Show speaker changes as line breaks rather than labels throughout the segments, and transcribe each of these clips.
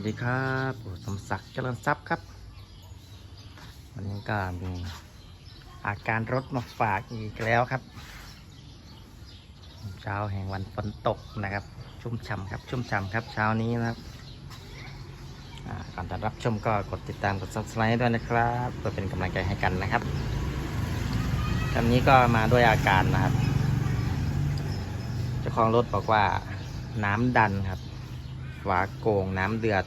วัสดีครับผมสมศักดิ์เจริญทรัพย์ครับ วันนี้ก็มีอาการรถมาฝากอีกแล้วครับ เช้าแห่งวันฝนตกนะครับ ชุ่มฉ่ำครับ ชุ่มฉ่ำครับเช้านี้นะครับอ่าก่อนจะรับชมก็กดติดตามกด subscribe ด้วยนะครับเพื่อเป็นกำลังใจให้กันนะครับคันนี้ก็มาด้วยอาการนะครับ เจ้าของรถบอกว่าน้ำดันครับ ฝาโก่งน้ำเดือด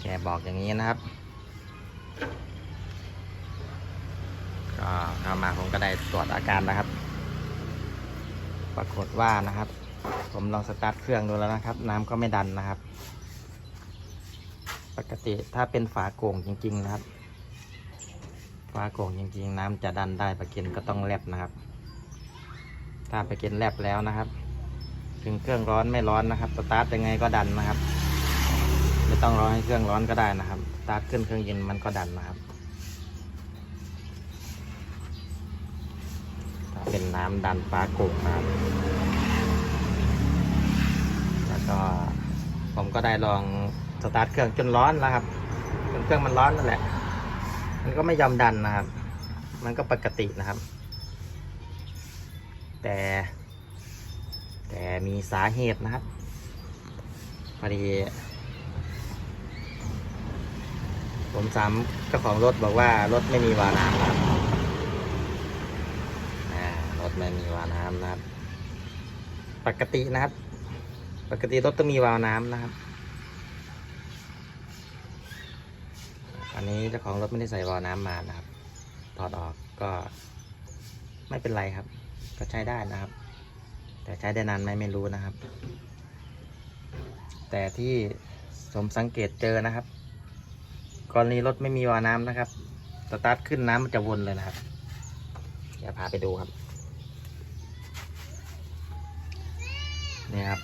แกบอกอย่างนี้นะครับ ก็เข้ามาผมก็ได้ตรวจอาการนะครับ ปรากฏว่านะครับ ผมลองสตาร์ทเครื่องดูแล้วนะครับ น้ำก็ไม่ดันนะครับ ปกติถ้าเป็นฝาโก่งจริง ๆ นะครับ ฝาโก่งจริง ๆ น้ำจะดันได้ปะเก็นก็ต้องแลบนะครับ ถ้าปะเก็นแลบแล้วนะครับ ถึงเครื่องร้อนไม่ร้อนนะครับสตาร์ทยังไงก็ดันนะครับ ไม่ต้องรอให้เครื่องร้อนก็ได้นะครับสตาร์ทขึ้นเครื่องเย็นมันก็ดันนะครับเป็นน้ำดันฟ้าโกงนะครับแล้วก็ผมก็ได้ลองสตาร์ทเครื่องจนร้อนแล้วครับจนเครื่องมันร้อนนั่นแหละ มันก็ไม่ยอมดันนะครับ มันก็ปกตินะครับ แต่ มีสาเหตุนะครับพอดี ผมสามเจ้าของรถบอกว่ารถไม่มีวาล์วน้ำนะครับรถไม่มีวาล์วน้ำนะครับ ปกตินะครับ ปกติรถต้องมีวาล์วน้ำนะครับ อันนี้เจ้าของรถไม่ได้ใส่วาล์วน้ำมานะครับถอดออกก็ไม่เป็นไรครับ ก็ใช้ได้นะครับ แต่ใช้ได้นานไหมไม่รู้นะครับ แต่ที่ผมสังเกตเจอนะครับ กรณีรถไม่มีวาล์วน้ำนะครับสตาร์ทขึ้นน้ำมันจะวนเลยนะครับเดี๋ยวพาไปดูครับนี่ครับ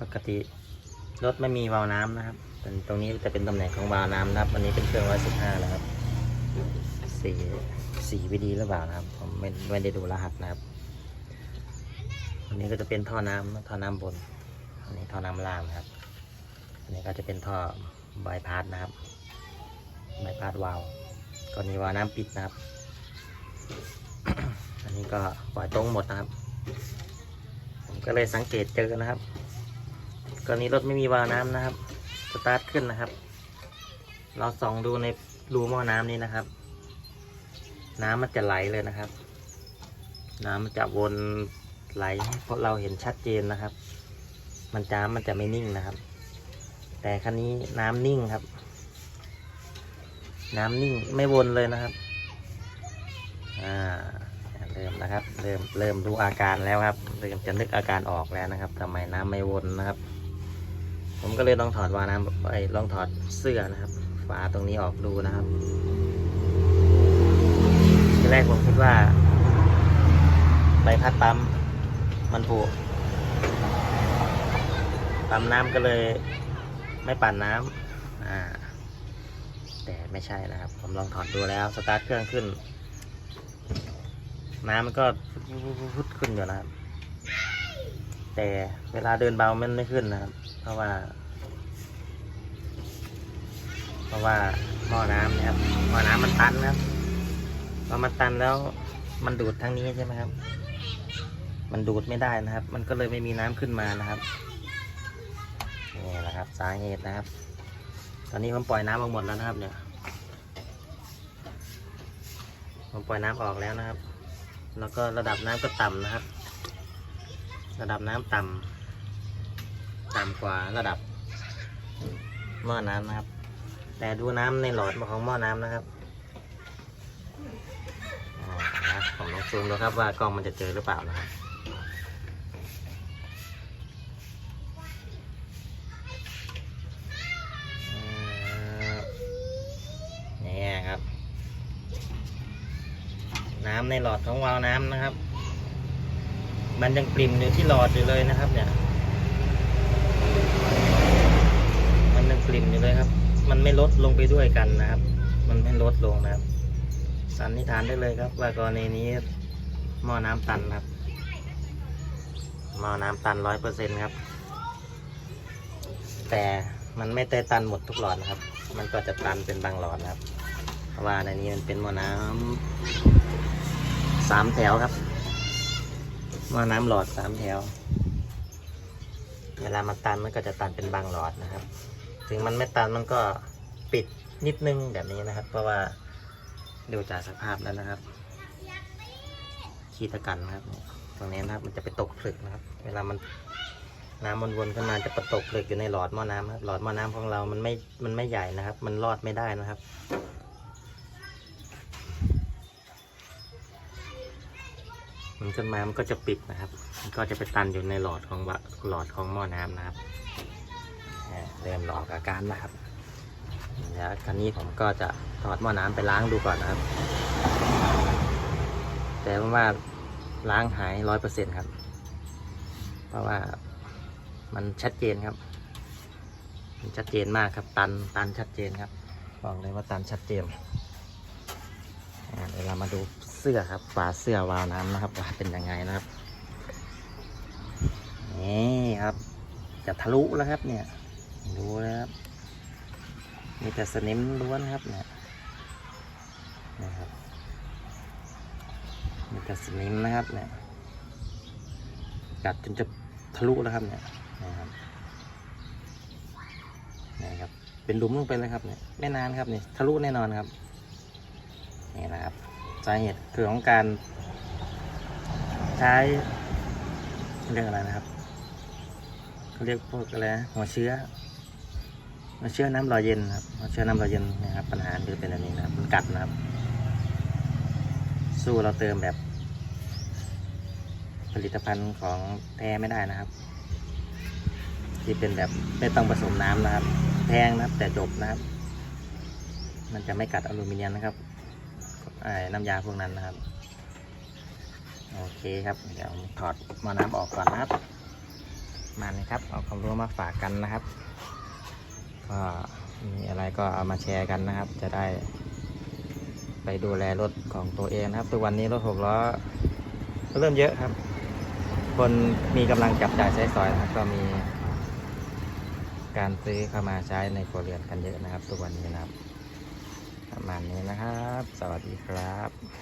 ปกติรถไม่มีวาล์วน้ำนะครับเป็นตรงนี้จะเป็นตำแหน่งของวาล์วน้ำนะครับ อันนี้เป็นเครื่องร้อยสิบห้านะครับสีสีวิดีหรือเปล่านะครับ ผมไม่ไม่ได้ดูรหัสนะครับ อันนี้ก็จะเป็นท่อน้ำท่อน้ำบน อันนี้ท่อน้ำล่างนะครับ อันนี้ก็จะเป็นท่อบายพาสนะครับบายพาสวาล์วก็มีวาล์วน้ำปิดนะครับ อันนี้ก็ปล่อยตรงหมดนะครับผมก็เลยสังเกตเจอนะครับกรณีรถไม่มีวาล์วน้ำนะครับสตาร์ทขึ้นนะครับ เราส่องดูในรูหม้อน้ำนี้นะครับ น้ำมันจะไหลเลยนะครับ น้ำมันจะวน ไหลให้พวกเราเห็นชัดเจนนะครับ มันจ้ามันจะไม่นิ่งนะครับ แต่คันนี้น้ำนิ่งครับ น้ำนิ่งไม่วนเลยนะครับอ่าเริ่มนะครับ เริ่มเริ่มดูอาการแล้วครับเริ่มจะนึกอาการออกแล้วนะครับทำไมน้ำไม่วนนะครับ ผมก็เลยลองถอดวาล์วน้ำไอ้ลองถอดเสื้อนะครับฝาตรงนี้ออกดูนะครับทีแรกผมคิดว่าใบพัดปั๊ม มันผุปั๊มน้ำก็เลย ไม่ปั่นน้ำอ่า แต่ไม่ใช่นะครับ ผมลองถอดดูแล้ว สตาร์ทเครื่องขึ้น น้ำมันก็พุดขึ้นอยู่นะครับ แต่เวลาเดินเบามันไม่ขึ้นนะครับ เพราะว่า เพราะว่าหม้อน้ำนะครับหม้อน้ำมันตันนะครับพอมันตันแล้วมันดูดทางนี้ใช่ไหมครับ มันดูดไม่ได้นะครับ มันก็เลยไม่มีน้ำขึ้นมานะครับนี่แหละครับสาเหตุนะครับ ตอนนี้ผมปล่อยน้ำออกหมดแล้วนะครับ เนี่ย ผมปล่อยน้ำออกแล้วนะครับ แล้วก็ระดับน้ำก็ต่ำนะครับ ระดับน้ำต่ำต่ำกว่าระดับหม้อน้ำนะครับ แต่ดูน้ำในหลอดของหม้อน้ำนะครับผมลองซูมดูครับว่ากล้องมันจะเจอหรือเปล่านะครับอ่านี่ครับ น้ำในหลอดของวาล์วน้ำนะครับ มันยังปริ่มอยู่ที่หลอดอยู่เลยนะครับ เนี่ย มันยังปริ่มอยู่เลยครับ มันไม่ลดลงไปด้วยกันนะครับ มันไม่ลดลงนะครับ สันนิษฐานได้เลยครับ ว่ากรณีนี้หม้อน้ำตันครับหม้อน้ำตันร้อยเปอร์เซ็นครับ แต่มันไม่ได้ตันหมดทุกหลอดนะครับ มันก็จะตันเป็นบางหลอดนะครับ ว่าในนี้มันเป็นหม้อน้ำสามแถวครับหม้อน้ำหลอดสามแถว เวลามันตันมันก็จะตันเป็นบางหลอดนะครับ ถึงมันไม่ตันมันก็ปิดนิดนึงแบบนี้นะครับ เพราะว่าดูจากสภาพแล้วนะครับขี้ตะกันนะครับตรงนี้นะครับมันจะไปตกผลึกนะครับ เวลามันน้ำวนๆขึ้นมาจะไปตกผลึกอยู่ในหลอดหม้อน้ำครับหลอดหม้อน้ำของเรา มันไม่ มันไม่ใหญ่นะครับ มันรอดไม่ได้นะครับ มันขึ้นมามันก็จะปิดนะครับ มันก็จะไปตันอยู่ในหลอดของวะหลอดของหม้อน้ำนะครับเริ่มหลอกอาการนะครับ แล้วครั้นี้ผมก็จะถอดหม้อน้ำไปล้างดูก่อนนะครับ แต่ว่าล้างหายร้อยเปอร์เซ็นครับ เพราะว่ามันชัดเจนครับ มันชัดเจนมากครับ ตันตันชัดเจนครับ บอกเลยว่าตันชัดเจนเดี๋ยวเรามาดู เสื้อครับฝาเสื้อวาวน้ำนะครับว่าเป็นยังไงนะครับนี่ครับจะทะลุแล้วครับเนี่ยดูเลยครับมีแต่สนิมล้วนครับเนี่ยนะครับมีแต่สนิมนะครับเนี่ยกัดจนจะทะลุแล้วครับเนี่ยนะครับนี่ครับเป็นหลุมลงไปเลยครับเนี่ยไม่นานครับเนี่ยทะลุแน่นอนครับนี่นะครับ สาเหตุคือของการ ใช้เรียกอะไรนะครับเขาเรียกพวกอะไรหัวเชื้อหัวเชื้อน้ำหล่อเย็นครับหัวเชื้อน้ำหล่อเย็นนะครับ ปัญหาคือเป็นอันนี้นะครับมันกัดนะครับ สู้เราเติมแบบ ผลิตภัณฑ์ของแท้ไม่ได้นะครับ ที่เป็นแบบไม่ต้องผสมน้ำนะครับ แพงนะครับ แต่จบนะครับ มันจะไม่กัดอลูมิเนียมนะครับ น้ำยาพวกนั้นนะครับ โอเคครับ เดี๋ยวถอดมอน้ำออกก่อนนะครับ มาเลยครับ เอาความรู้มาฝากกันนะครับ ก็มีอะไรก็เอามาแชร์กันนะครับ จะได้ ไปดูแลรถของตัวเองนะครับทุกวันนี้รถหกล้อก็เริ่มเยอะครับ คนมีกำลังจับจ่ายใช้สอยนะครับ ก็มีการซื้อเข้ามาใช้ในครัวเรือนกันเยอะนะครับ ทุกวันนี้นะครับ ประมาณนี้นะครับ สวัสดีครับ